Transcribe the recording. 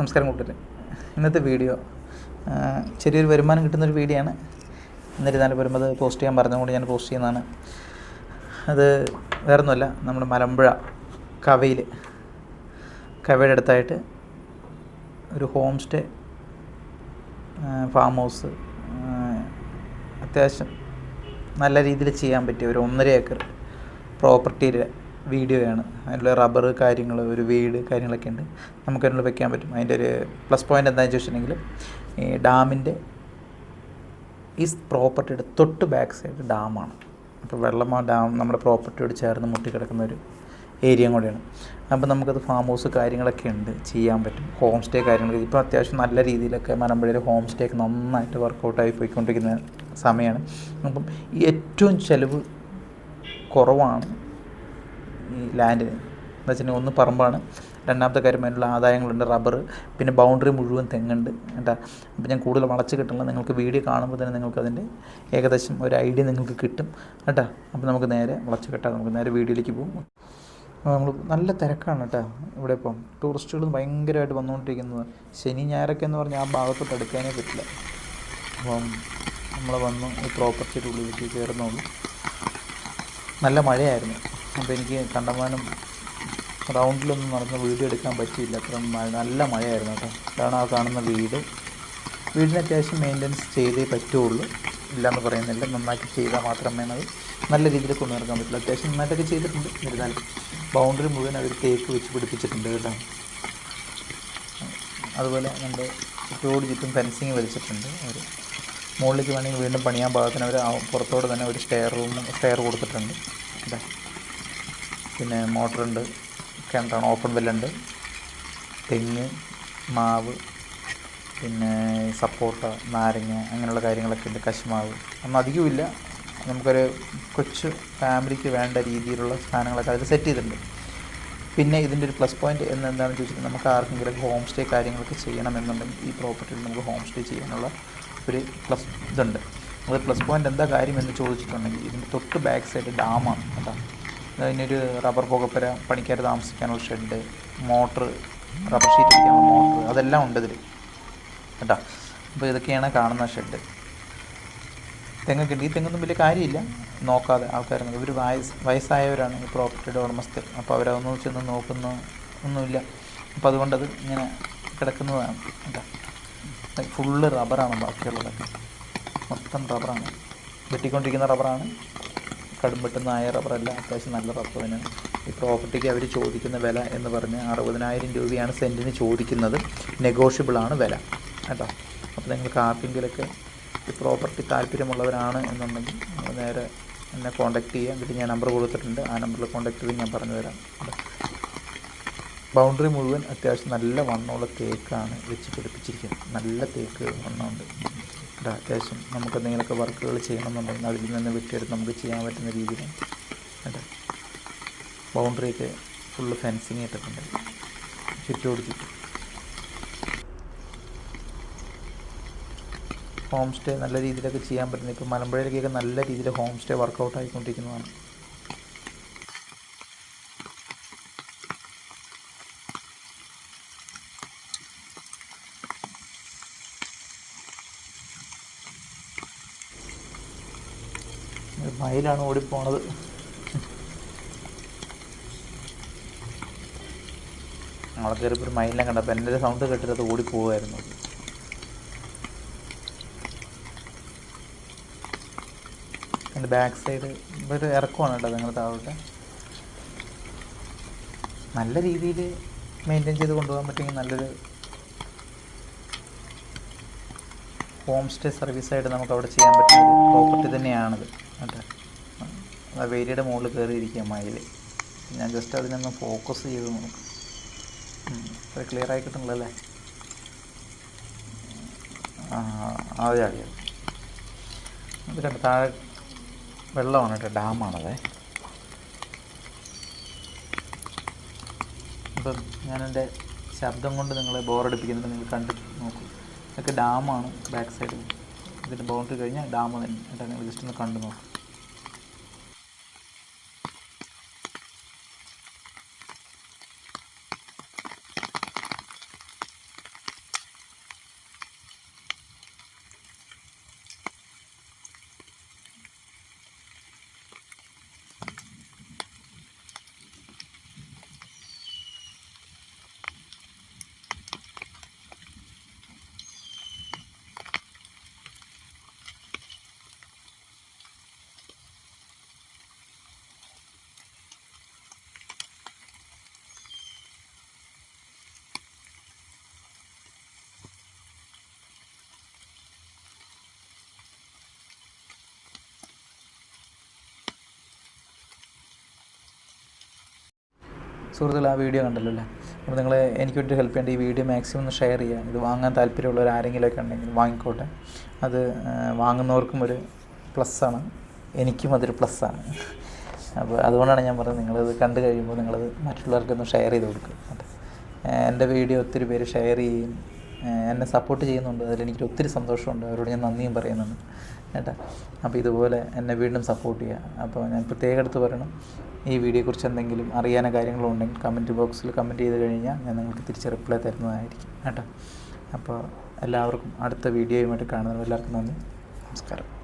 നമസ്കാരം കൂട്ടരെ. ഇന്നത്തെ വീഡിയോ ചെറിയൊരു വരുമാനം കിട്ടുന്നൊരു വീഡിയോ ആണ് എന്നിരുന്നാലും വരുമ്പോൾ അത് പോസ്റ്റ് ചെയ്യാൻ പറഞ്ഞുകൊണ്ട് ഞാൻ പോസ്റ്റ് ചെയ്യുന്നതാണ്. അത് വേറൊന്നുമല്ല നമ്മുടെ മലമ്പുഴ കവയിൽ കവയുടെ അടുത്തായിട്ട് ഒരു ഹോം സ്റ്റേ ഫാം ഹൗസ് അത്യാവശ്യം നല്ല രീതിയിൽ ചെയ്യാൻ പറ്റിയ ഒരു ഒന്നര ഏക്കർ പ്രോപ്പർട്ടിയുടെ വീഡിയോയാണ്. അതിനുള്ള റബ്ബർ കാര്യങ്ങൾ ഒരു വീട് കാര്യങ്ങളൊക്കെ ഉണ്ട്. നമുക്ക് അതിനുള്ള വെക്കാൻ പറ്റും. അതിന്റെ ഒരു പ്ലസ് പോയിന്റ് എന്താണെന്ന് ചോദിച്ചിട്ടുണ്ടെങ്കിൽ ഈ ഡാമിന്റെ ഈ പ്രോപ്പർട്ടിയുടെ തൊട്ട് ബാക്ക് സൈഡ് ഡാമാണ്. അപ്പോൾ വെള്ളം ആ ഡാം നമ്മുടെ പ്രോപ്പർട്ടിയോട് ചേർന്ന് മുട്ടിക്കിടക്കുന്ന ഒരു ഏരിയയും കൂടെയാണ്. അപ്പോൾ നമുക്കത് ഫാം ഹൗസ് കാര്യങ്ങളൊക്കെ ഉണ്ട്. ചെയ്യാൻ പറ്റും. ഹോം സ്റ്റേ കാര്യങ്ങളൊക്കെ ഇപ്പോൾ അത്യാവശ്യം നല്ല രീതിയിലൊക്കെ മലമ്പുഴയിൽ ഹോം സ്റ്റേ ഒക്കെ നന്നായിട്ട് വർക്കൗട്ടായി പോയിക്കൊണ്ടിരിക്കുന്ന സമയമാണ്. അപ്പം ഏറ്റവും ചിലവ് കുറവാണ് ഈ ലാൻഡിന് എന്ന് വെച്ചിട്ടുണ്ടെങ്കിൽ ഒന്ന് പറമ്പാണ്. രണ്ടാമത്തെ കാര്യം അതിനുള്ള ആദായങ്ങളുണ്ട് റബ്ബർ പിന്നെ ബൗണ്ടറി മുഴുവൻ തെങ്ങുണ്ട്. കേട്ടാ അപ്പോൾ ഞാൻ കൂടുതൽ വളച്ച് കിട്ടുന്നത് നിങ്ങൾക്ക് വീഡിയോ കാണുമ്പോൾ തന്നെ നിങ്ങൾക്ക് അതിന്റെ ഏകദേശം ഒരു ഐഡിയ നിങ്ങൾക്ക് കിട്ടും. കേട്ടോ അപ്പോൾ നമുക്ക് നേരെ വളച്ച് കെട്ടാം. നമുക്ക് നേരെ വീഡിയോയിലേക്ക് പോകും നമ്മൾ നല്ല തിരക്കാണ് കേട്ടോ ഇവിടെ ഇപ്പം. ടൂറിസ്റ്റുകൾ ഭയങ്കരമായിട്ട് വന്നുകൊണ്ടിരിക്കുന്നത്. ശനി ഞായറൊക്കെ എന്ന് പറഞ്ഞാൽ ആ ഭാഗത്തോട്ട് എടുക്കാനേ പറ്റില്ല. അപ്പം നമ്മൾ വന്ന് ഈ പ്രോപ്പർട്ടിയുടെ ഉള്ളിലേക്ക് കയറുന്നുള്ളൂ നല്ല മഴയായിരുന്നു. അപ്പോൾ എനിക്ക് കണ്ടമാനം റൗണ്ടിലൊന്നും നടന്ന് വീഡിയോ എടുക്കാൻ പറ്റിയില്ല. അത്ര നല്ല മഴയായിരുന്നു കേട്ടോ. ഇതാണ് ആ കാണുന്ന വീട്. വീടിന് അത്യാവശ്യം മെയിന്റനൻസ് ചെയ്തേ പറ്റുള്ളൂ. ഇല്ലയെന്ന് പറയുന്നില്ല. നന്നാക്കി ചെയ്താൽ മാത്രമേ അത് നല്ല രീതിയിൽ കൊണ്ടുനടക്കാൻ പറ്റുള്ളൂ. അത്യാവശ്യം നന്നായിട്ടൊക്കെ ചെയ്തിട്ടുണ്ട്. എന്നിരുന്നാലും ബൗണ്ടറി മുഴുവൻ അവർ തേക്ക് വെച്ച് പിടിപ്പിച്ചിട്ടുണ്ട് കേട്ടോ. അതുപോലെ നമ്മുടെ ചുറ്റോട് ചുറ്റും ഫെൻസിങ് വലിച്ചിട്ടുണ്ട് അവർ മുകളിലേക്ക് വേണമെങ്കിൽ വീണ്ടും പണിയാൻ ഭാഗത്തിന് അവർ പുറത്തോട് തന്നെ ഒരു സ്റ്റെയർ റൂം സ്റ്റെയർ കൊടുത്തിട്ടുണ്ട്. ഇതാ. പിന്നെ മോട്ടറുണ്ട് കിണറാണ് ഓപ്പൺ വെല്ലുണ്ട്. തെങ്ങ് മാവ് പിന്നെ സപ്പോർട്ട നാരങ്ങ അങ്ങനെയുള്ള കാര്യങ്ങളൊക്കെ ഉണ്ട് കശുമാവ്. ഒന്നും അധികമില്ല നമുക്കൊരു കൊച്ചു ഫാമിലിക്ക് വേണ്ട രീതിയിലുള്ള സാധനങ്ങളൊക്കെ അതിൽ സെറ്റ് ചെയ്തിട്ടുണ്ട്. പിന്നെ ഇതിന്റെ ഒരു പ്ലസ് പോയിന്റ് എന്ന് എന്താണെന്ന് ചോദിച്ചിട്ടുണ്ടെങ്കിൽ നമുക്ക് ആർക്കെങ്കിലും ഹോം സ്റ്റേ കാര്യങ്ങളൊക്കെ ചെയ്യണമെന്നുണ്ടെങ്കിൽ ഈ പ്രോപ്പർട്ടിയിൽ നമുക്ക് ഹോം സ്റ്റേ ചെയ്യാനുള്ള ഒരു പ്ലസ് ഇതുണ്ട്. അത് പ്ലസ് പോയിന്റ് എന്താ കാര്യം എന്ന് ചോദിച്ചിട്ടുണ്ടെങ്കിൽ ഇതിന്റെ തൊട്ട് ബാക്ക് സൈഡ് ഡാമാണ് കേട്ടോ. അതിനൊരു റബ്ബർ പുകപ്പര പണിക്കാർ താമസിക്കാനുള്ള ഷെഡ് മോട്ടർ റബ്ബർ ഷീറ്റ് അടിക്കാനുള്ള മോട്ടർ അതെല്ലാം ഉണ്ട് ഇതിൽ കേട്ടോ? അപ്പോൾ ഇതൊക്കെയാണ് കാണുന്ന ഷെഡ് തെങ്ങൊക്കെ ഉണ്ട് ഈ തെങ്ങൊന്നും വലിയ കാര്യമില്ല. നോക്കാതെ ആൾക്കാർ ഇവർ വയസ്സ് വയസ്സായവരാണ്. ഈ പ്രോപ്പർട്ടിയുടെ ഉടമസ്ഥർ അപ്പോൾ അവരതൊന്നും ചെന്ന് നോക്കുന്ന ഒന്നുമില്ല. അപ്പോൾ അതുകൊണ്ടത് ഇങ്ങനെ കിടക്കുന്നതാണ്. കേട്ടോ? ഫുള്ള് റബ്ബറാണ് ബാക്കിയുള്ളതൊക്കെ മൊത്തം റബ്ബറാണ് വെട്ടിക്കൊണ്ടിരിക്കുന്ന റബ്ബറാണ് കടും ആയ റബ്ബറല്ല. അത്യാവശ്യം നല്ല തന്നെയാണ് ഈ പ്രോപ്പർട്ടിക്ക് അവർ ചോദിക്കുന്ന വില എന്ന് പറഞ്ഞ് അറുപതിനായിരം രൂപയാണ് സെന്റിന് ചോദിക്കുന്നത്. നെഗോഷ്യബിളാണ് വില. കേട്ടോ? അപ്പോൾ നിങ്ങൾക്ക് ആർക്കെങ്കിലൊക്കെ ഈ പ്രോപ്പർട്ടി താല്പര്യമുള്ളവരാണ് എന്നുണ്ടെങ്കിൽ നേരെ എന്നെ കോൺടാക്റ്റ് ചെയ്യുക. എന്നിട്ട് ഞാൻ നമ്പർ കൊടുത്തിട്ടുണ്ട്. ആ നമ്പറിൽ കോൺടാക്ട് ചെയ്ത് ഞാൻ പറഞ്ഞു തരാം. ബൗണ്ടറി മുഴുവൻ അത്യാവശ്യം നല്ല വണ്ണമുള്ള തേക്കാണ് വെച്ച് പിടിപ്പിച്ചിരിക്കുന്നത്. നല്ല തേക്ക് വണ്ണമുണ്ട്. കേട്ടോ അത്യാവശ്യം നമുക്ക് എന്തെങ്കിലുമൊക്കെ വർക്കുകൾ ചെയ്യണമെന്നുണ്ടെങ്കിൽ അതിൽ നിന്ന് വെട്ടിയെടുത്ത് നമുക്ക് ചെയ്യാൻ പറ്റുന്ന രീതിയിൽ കേട്ടോ. ബൗണ്ടറിയൊക്കെ ഫുള്ള് ഫെൻസിങ് ഇട്ടിട്ടുണ്ട്. ചുറ്റോട് ചുറ്റും ഹോം സ്റ്റേ നല്ല രീതിയിലൊക്കെ ചെയ്യാൻ പറ്റുന്നത് ഇപ്പോൾ മലമ്പുഴയിലേക്കൊക്കെ നല്ല രീതിയിൽ ഹോം സ്റ്റേ വർക്കൗട്ട് ആയിക്കൊണ്ടിരിക്കുന്നതാണ്. മയിലാണ് ഓടിപ്പോണത്. നമ്മളെ കയറിപ്പോ ഒരു മയിലിനെ കണ്ടപ്പോൾ എന്റെ സൗണ്ട് കേട്ടിട്ട് അത് ഓടിപ്പോവായിരുന്നു. എന്റെ ബാക്ക് സൈഡ് ഒരു ഇറക്കമാണ് കേട്ടോ നിങ്ങൾ താഴോട്ട്. നല്ല രീതിയിൽ മെയിന്റെയിൻ ചെയ്ത് കൊണ്ടുപോകാൻ പറ്റുമെങ്കിൽ നല്ലൊരു ഹോം സ്റ്റേ സർവീസായിട്ട് നമുക്ക് അവിടെ ചെയ്യാൻ പറ്റുന്ന പ്രോപ്പർട്ടി തന്നെയാണത്. കേട്ടോ ആ വേലിയുടെ മുകളിൽ കയറിയിരിക്കുക മയിൽ. ഞാൻ ജസ്റ്റ് അതിനൊന്ന് ഫോക്കസ് ചെയ്ത് നോക്കും. അത് ക്ലിയർ ആയി കിട്ടുന്നില്ലല്ലേ ആ അതെ അതെ അത്. കണ്ട താഴെ വെള്ളമാണ് കേട്ടോ ഡാമാണതേ. അപ്പം ഞാനെന്റെ ശബ്ദം കൊണ്ട് നിങ്ങളെ ബോറടിപ്പിക്കുന്നത് നിങ്ങൾ കണ്ടിട്ട് നോക്കൂ. ഇതൊക്കെ ഡാമാണ് ബാക്ക് സൈഡ് ഇതിന്റെ ബൗണ്ടറി കഴിഞ്ഞാൽ ഡാം തന്നെ. കേട്ടോ നിങ്ങൾ ജസ്റ്റ് ഒന്ന് കണ്ടു നോക്കും. സുഹൃത്തുക്കൾ ആ വീഡിയോ കണ്ടല്ലോ അല്ലേ? അപ്പോൾ നിങ്ങൾ എനിക്ക് വേണ്ടി ഹെൽപ്പ് ചെയ്യേണ്ട ഈ വീഡിയോ മാക്സിമം ഒന്ന് ഷെയർ ചെയ്യുക. ഇത് വാങ്ങാൻ താല്പര്യമുള്ളവർ ആരെങ്കിലുമൊക്കെ ഉണ്ടെങ്കിൽ വാങ്ങിക്കോട്ടെ. അത് വാങ്ങുന്നവർക്കും ഒരു പ്ലസ്സാണ് എനിക്കും അതൊരു പ്ലസ്സാണ് അപ്പോൾ അതുകൊണ്ടാണ് ഞാൻ പറഞ്ഞത് നിങ്ങളത് കണ്ടു കഴിയുമ്പോൾ നിങ്ങളത് മറ്റുള്ളവർക്കൊന്ന് ഷെയർ ചെയ്ത് കൊടുക്കുക. എന്റെ വീഡിയോ ഒത്തിരി പേര് ഷെയർ ചെയ്യും എന്നെ സപ്പോർട്ട് ചെയ്യുന്നുണ്ട്. അതിലെനിക്ക് ഒത്തിരി സന്തോഷമുണ്ട്. അവരോട് ഞാൻ നന്ദിയും പറയുന്നുണ്ട്. കേട്ടോ അപ്പോൾ ഇതുപോലെ എന്നെ വീണ്ടും സപ്പോർട്ട് ചെയ്യുക അപ്പോൾ ഞാൻ പ്രത്യേകം എടുത്ത് പറയണം. ഈ വീഡിയോയെക്കുറിച്ച് എന്തെങ്കിലും അറിയാന കാര്യങ്ങളുണ്ടെങ്കിൽ കമന്റ് ബോക്സിൽ കമന്റ് ചെയ്ത് കഴിഞ്ഞാൽ ഞാൻ നിങ്ങൾക്ക് തിരിച്ച് റിപ്ലൈ തരുന്നതായിരിക്കും. കേട്ടോ അപ്പോൾ എല്ലാവർക്കും അടുത്ത വീഡിയോയുമായിട്ട് കാണുന്നവർ എല്ലാവർക്കും നന്ദി. നമസ്കാരം.